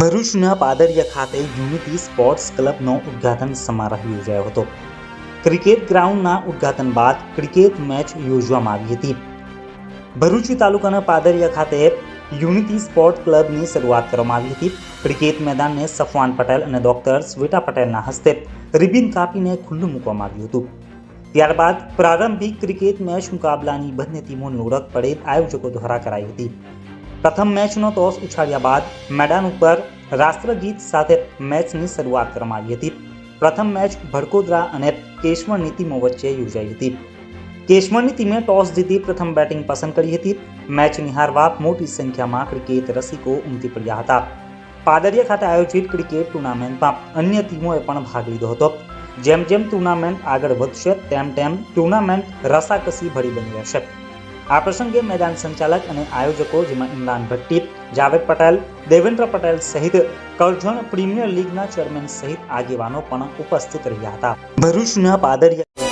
ભરૂચના પાદરિયા ખાતે unity sports ક્લબનો ઉદ્ઘાટન સમારોહ યોજાયો હતો. ક્રિકેટ ગ્રાઉન્ડના ઉદ્ઘાટન બાદ ક્રિકેટ મેચ યોજવામાં આવી હતી. ભરૂચ તાલુકાના પાદરિયા ખાતે યુનિટી સ્પોર્ટ ક્લબની શરૂઆત કરવામાં આવી હતી. ક્રિકેટ મેદાનને સફવાન પટેલ અને ડોક્ટર સ્વેટા પટેલના હસ્તે રિબિન કાપીને ખુલ્લું મૂકવામાં આવ્યું હતું. ત્યારબાદ પ્રારંભિક ક્રિકેટ મેચ મુકાબલાની બંને ટીમોની ઓળખ પડેલ આયોજકો દ્વારા કરાઈ હતી. પ્રથમ મેચનો ટોસ ઉછાળ્યા બાદ મેદાન ઉપર રાષ્ટ્રગીત સાથે મેચની શરૂઆત કરવામાં આવી હતી. પ્રથમ મેચ ભડકોદરા અને કેશવરની ટીમો વચ્ચે યોજાઈ હતી. કેશવરની ટીમે ટોસ જીતી પ્રથમ બેટિંગ પસંદ કરી હતી. મેચ નિહાળવા મોટી સંખ્યામાં ક્રિકેટ રસિકો ઉમટી પડ્યા હતા. પાદરિયા ખાતે આયોજિત ક્રિકેટ ટુર્નામેન્ટમાં અન્ય ટીમોએ પણ ભાગ લીધો હતો. જેમ જેમ ટુર્નામેન્ટ આગળ વધશે, તેમ તેમ ટુર્નામેન્ટ રસાકસી ભરી બની રહેશે. આ પ્રસંગે મેદાન સંચાલક અને આયોજકો જેમાં ઇમરાન ભટ્ટી, જાવેદ પટેલ, દેવેન્દ્ર પટેલ સહિત કરજણ પ્રીમિયર લીગના ચેરમેન સહિત આગેવાનો પણ ઉપસ્થિત રહ્યા હતા. ભરૂચના પાદરિયા